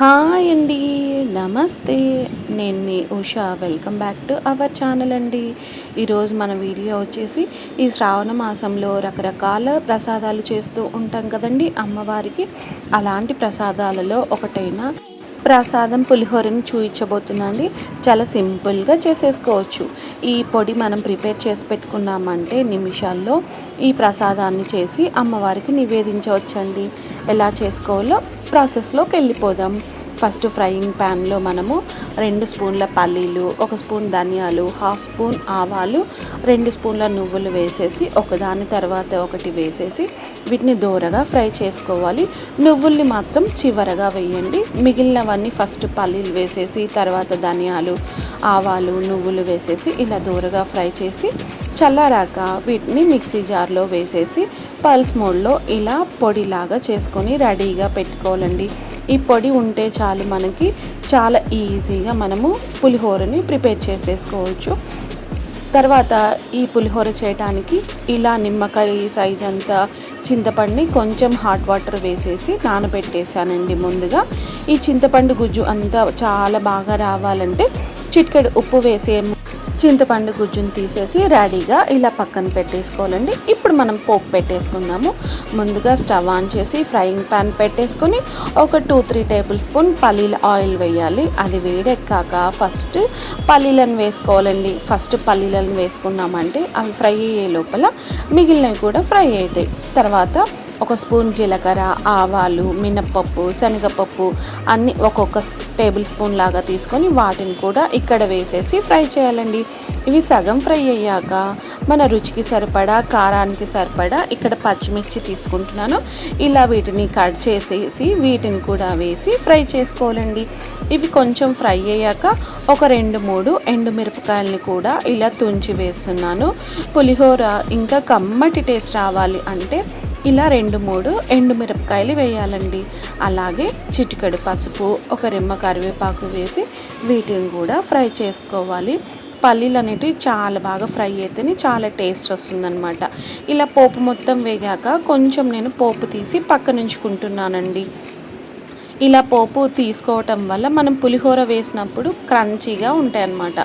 Hi అండి నమస్తే. నేను మీ Usha. Welcome back to our channel అండి. ఈరోజు మన వీడియో వచ్చేసి ఈ శ్రావణ మాసంలో రకరకాల ప్రసాదాలు చేస్తూ ఉంటాం కదండి అమ్మవారికి. అలాంటి ప్రసాదాలలో ఒకటైన ప్రసాదం పులిహోరని చూపించబోతున్నాండి చాలా సింపుల్గా చేసేసుకోవచ్చు. ఈ పొడి మనం ప్రిపేర్ చేసి పెట్టుకున్నామంటే నిమిషాల్లో ఈ ప్రసాదాన్ని చేసి అమ్మవారికి నివేదించవచ్చండి. ఎలా చేసుకోవాలో ప్రాసెస్లోకి వెళ్ళిపోదాం ఫస్ట్ ఫ్రైయింగ్ ప్యాన్లో మనము రెండు స్పూన్ల పల్లీలు ఒక స్పూన్ ధనియాలు హాఫ్ స్పూన్ ఆవాలు రెండు స్పూన్ల నువ్వులు వేసేసి ఒకదాని తర్వాత ఒకటి వేసేసి వీటిని దూరగా ఫ్రై చేసుకోవాలి. నువ్వుల్ని మాత్రం చివరగా వేయండి. మిగిలినవన్నీ ఫస్ట్ పల్లీలు వేసేసి తర్వాత ధనియాలు ఆవాలు నువ్వులు వేసేసి ఇలా దూరగా ఫ్రై చేసి చల్లారాక వీటిని మిక్సీ జార్లో వేసేసి పల్స్ మోడ్లో ఇలా పొడిలాగా చేసుకొని రెడీగా పెట్టుకోవాలండి. ఈ పొడి ఉంటే చాలు మనకి చాలా ఈజీగా మనము పులిహోరని ప్రిపేర్ చేసేసుకోవచ్చు. తర్వాత ఈ పులిహోర చేయడానికి ఇలా నిమ్మకాయ సైజ్ అంతా చింతపండుని కొంచెం హాట్ వాటర్ వేసేసి నానబెట్టేసానండి ముందుగా. ఈ చింతపండు గుజ్జు అంతా చాలా బాగా రావాలంటే చిటికెడు ఉప్పు వేసే చింతపండు గుజ్జును తీసేసి రెడీగా ఇలా పక్కన పెట్టేసుకోవాలండి. ఇప్పుడు మనం పోపు పెట్టేసుకుందాము. ముందుగా స్టవ్ ఆన్ చేసి ఫ్రైయింగ్ ప్యాన్ పెట్టేసుకొని ఒక టూ త్రీ టేబుల్ స్పూన్ పల్లీల ఆయిల్ వేయాలి. అది వేడెక్కాక ఫస్ట్ పల్లీలను వేసుకోవాలండి. ఫస్ట్ పల్లీలను వేసుకున్నామంటే అవి ఫ్రై అయ్యే లోపల మిగిలినవి కూడా ఫ్రై అవుతాయి. తర్వాత ఒక స్పూన్ జీలకర్ర ఆవాలు మినప్పప్పు శనగపప్పు అన్నీ ఒక్కొక్క టేబుల్ స్పూన్ లాగా తీసుకొని వాటిని కూడా ఇక్కడ వేసేసి ఫ్రై చేయాలండి. ఇవి సగం ఫ్రై అయ్యాక మన రుచికి సరిపడా కారానికి సరిపడా ఇక్కడ పచ్చిమిర్చి తీసుకుంటున్నాను. ఇలా వీటిని కట్ చేసేసి వీటిని కూడా వేసి ఫ్రై చేసుకోవాలండి. ఇవి కొంచెం ఫ్రై అయ్యాక ఒక రెండు మూడు ఎండు మిరపకాయలని కూడా ఇలా తుంచి వేస్తున్నాను. పులిహోర ఇంకా కమ్మటి టేస్ట్ రావాలి అంటే ఇలా రెండు మూడు ఎండు మిరపకాయలు వేయాలండి. అలాగే చిటికెడు పసుపు ఒక రెమ్మ కరివేపాకు వేసి వీటిని కూడా ఫ్రై చేసుకోవాలి. పల్లీలు అనేటివి చాలా బాగా ఫ్రై అయితేనే చాలా టేస్ట్ వస్తుందన్నమాట. ఇలా పోపు మొత్తం వేగాక కొంచెం నేను పోపు తీసి పక్కనుంచుకుంటున్నానండి. ఇలా పోపు తీసుకోవటం వల్ల మనం పులిహోర వేసినప్పుడు క్రంచీగా ఉంటాయి అన్నమాట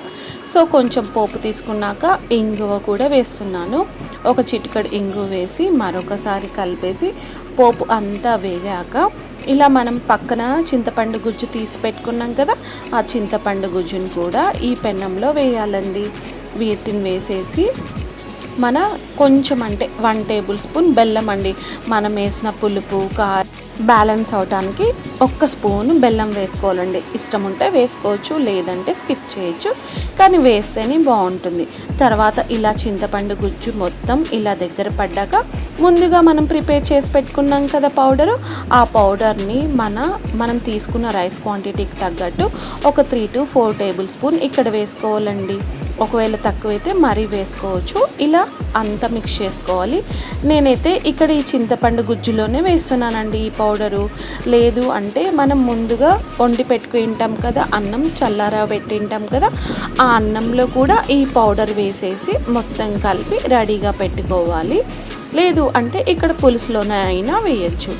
సో కొంచెం పోపు తీసుకున్నాక ఇంగువ కూడా వేస్తున్నాను. ఒక చిటికడు ఇంగు వేసి మరొకసారి కలిపేసి పోపు అంతా వేగాక ఇలా మనం పక్కన చింతపండు గుజ్జు తీసి పెట్టుకున్నాం కదా ఆ చింతపండు గుజ్జును కూడా ఈ పెన్నంలో వేయాలండి. వీటిని వేసేసి మన కొంచెం అంటే వన్ టేబుల్ స్పూన్ బెల్లం అండి. మనం వేసిన పులుపు కార్ బ్యాలెన్స్ అవడానికి ఒక్క స్పూన్ బెల్లం వేసుకోవాలండి. ఇష్టం ఉంటే వేసుకోవచ్చు లేదంటే స్కిప్ చేయొచ్చు. కానీ వేస్తేనే బాగుంటుంది. తర్వాత ఇలా చింతపండు గుజ్జు మొత్తం ఇలా దగ్గర పడ్డాక ముందుగా మనం ప్రిపేర్ చేసి పెట్టుకున్నాం కదా పౌడరు ఆ పౌడర్ని మన మనం తీసుకున్న రైస్ క్వాంటిటీకి తగ్గట్టు ఒక three to four tablespoon ఇక్కడ వేసుకోవాలండి. ఒకవేళ తక్కువైతే మరీ వేసుకోవచ్చు. ఇలా అంతా మిక్స్ చేసుకోవాలి. నేనైతే ఇక్కడ ఈ చింతపండు గుజ్జులోనే వేస్తున్నానండి ఈ పౌడరు. లేదు అంటే మనం ముందుగా వండి పెట్టుకుంటాం కదా అన్నం చల్లారా పెట్టింటాం కదా ఆ అన్నంలో కూడా ఈ పౌడర్ వేసేసి మొత్తం కలిపి రెడీగా పెట్టుకోవాలి. లేదు అంటే ఇక్కడ పులుసులోనే అయినా వేయచ్చు.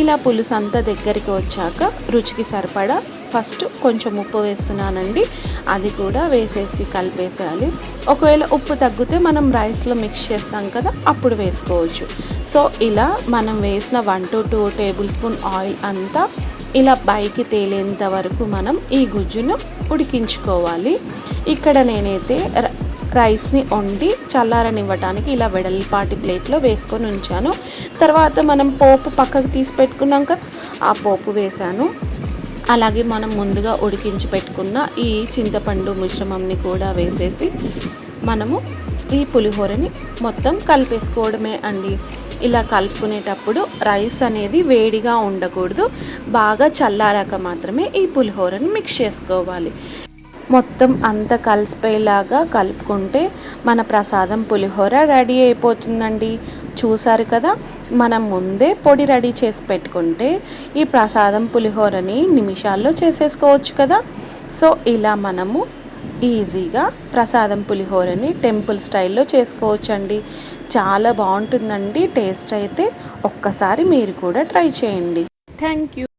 ఇలా పులుసు అంతా దగ్గరికి వచ్చాక రుచికి సరిపడా ఫస్ట్ కొంచెం ఉప్పు వేస్తున్నానండి. అది కూడా వేసేసి కలిపేసేయాలి. ఒకవేళ ఉప్పు తగ్గితే మనం రైస్లో మిక్స్ చేస్తాం కదా అప్పుడు వేసుకోవచ్చు. సో ఇలా మనం వేసిన one to two tablespoon oil అంతా ఇలా పైకి తేలేంత వరకు మనం ఈ గుజ్జును ఉడికించుకోవాలి. ఇక్కడ నేనైతే రైస్ని వండి చల్లారనివ్వటానికి ఇలా వెడల్పాటి ప్లేట్లో వేసుకొని ఉంచాను. తర్వాత మనం పోపు పక్కకు తీసి పెట్టుకున్నాక ఆ పోపు వేసాను అలాగే మనం ముందుగా ఉడికించి పెట్టుకున్న ఈ చింతపండు మిశ్రమంని కూడా వేసేసి మనము ఈ పులిహోరని మొత్తం కలిపేసుకోవడమే అండి. ఇలా కలుపుకునేటప్పుడు రైస్ అనేది వేడిగా ఉండకూడదు. బాగా చల్లారాక మాత్రమే ఈ పులిహోరని మిక్స్ చేసుకోవాలి. మొత్తం అంత కలిసిపోయేలాగా కలుపుకుంటే మన ప్రసాదం పులిహోర రెడీ అయిపోతుందండి. చూసారు కదా? మనం ముందే పొడి రెడీ చేసి పెట్టుకుంటే ఈ ప్రసాదం పులిహోరని నిమిషాల్లో చేసేసుకోవచ్చు కదా? సో ఇలా మనము ఈజీగా ప్రసాదం పులిహోరని టెంపుల్ స్టైల్లో చేసుకోవచ్చండి. చాలా బాగుంటుందండి. టేస్ట్ అయితే ఒక్కసారి మీరు కూడా ట్రై చేయండి. Thank you.